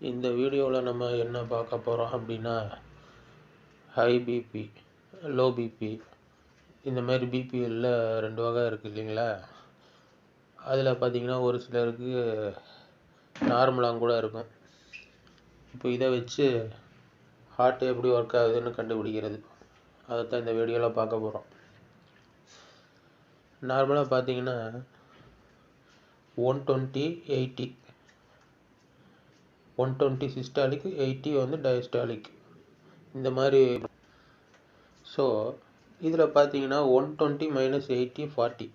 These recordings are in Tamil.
இந்த வீடியோவில் நம்ம என்ன பார்க்க போகிறோம் அப்படின்னா ஹை பிபி லோ பிபி இந்த மாதிரி பிபிஎல்ல ரெண்டு வகை இருக்குது இல்லைங்களா? அதில் பார்த்திங்கன்னா ஒரு சிலருக்கு நார்மலாக கூட இருக்கும். இப்போ இதை வச்சு ஹார்ட் எப்படி ஒர்க் ஆகுதுன்னு கண்டுபிடிக்கிறது. அதைத்தான் இந்த வீடியோவில் பார்க்க போகிறோம் நார்மலாக பார்த்தீங்கன்னா one twenty eighty one twenty systolic eighty வந்து டயஸ்டாலிக் இந்த மாதிரி ஸோ இதில் பார்த்தீங்கன்னா one twenty minus eighty forty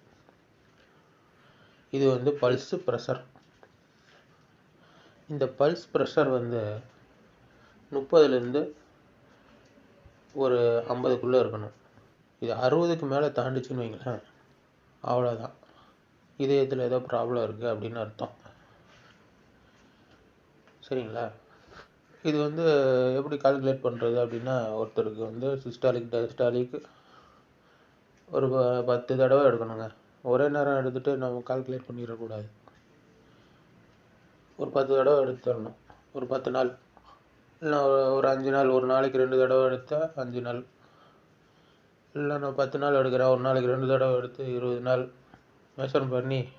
இது வந்து பல்ஸ் ப்ரெஷர் இந்த பல்ஸ் ப்ரெஷர் வந்து முப்பதுலேருந்து ஒரு ஐம்பதுக்குள்ளே இருக்கணும். இது அறுபதுக்கு மேலே தாண்டிச்சுன்னு வைங்களேன். அவ்வளோதான் இதயத்தில் ஏதோ ப்ராப்ளம் இருக்குது அப்படின்னு அர்த்தம். சரிங்களா? இது வந்து எப்படி கால்குலேட் பண்ணுறது அப்படின்னா ஒருத்தருக்கு வந்து சிஸ்டாலிக் டயஸ்டாலிக் ஒரு ப- பத்து தடவை எடுக்கணுங்க. ஒரே நேரம் எடுத்துகிட்டு நம்ம கால்குலேட் பண்ணிடக்கூடாது ஒரு பத்து தடவை எடுத்துடணும். ஒரு பத்து நாள். இல்லை ஒரு அஞ்சு நாள் ஒரு நாளைக்கு ரெண்டு தடவை எடுத்தால் அஞ்சு நாள். இல்லை நான் பத்து நாள் எடுக்கிறேன் ஒரு நாளைக்கு ரெண்டு தடவை எடுத்து இருபது நாள். மெஷர் பண்ணி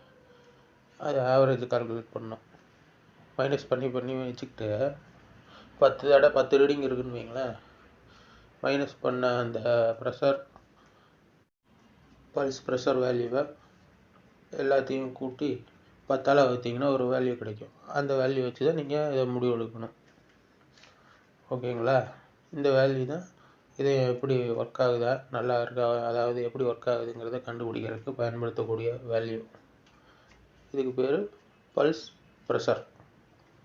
அது ஆவரேஜ் கால்குலேட் பண்ணோம் மைனஸ் பண்ணி பண்ணி வச்சுக்கிட்டு பத்து தடவை பத்து ரீடிங் இருக்குன்னு வைங்களேன். மைனஸ் பண்ண அந்த ப்ரெஷர் பல்ஸ் ப்ரெஷர் வேல்யூவை எல்லாத்தையும் கூட்டி பத்தால் வைத்தீங்கன்னா ஒரு வேல்யூ கிடைக்கும். அந்த வேல்யூ வச்சு தான் நீங்கள் இதை முடிவு எடுக்கணும். ஓகேங்களா? இந்த வேல்யூ தான் இது எப்படி ஒர்க் ஆகுதா நல்லா இருக்கா அதாவது எப்படி ஒர்க் ஆகுதுங்கிறத கண்டுபிடிக்கிறதுக்கு பயன்படுத்தக்கூடிய வேல்யூ இதுக்கு பேர் பல்ஸ் ப்ரெஷர்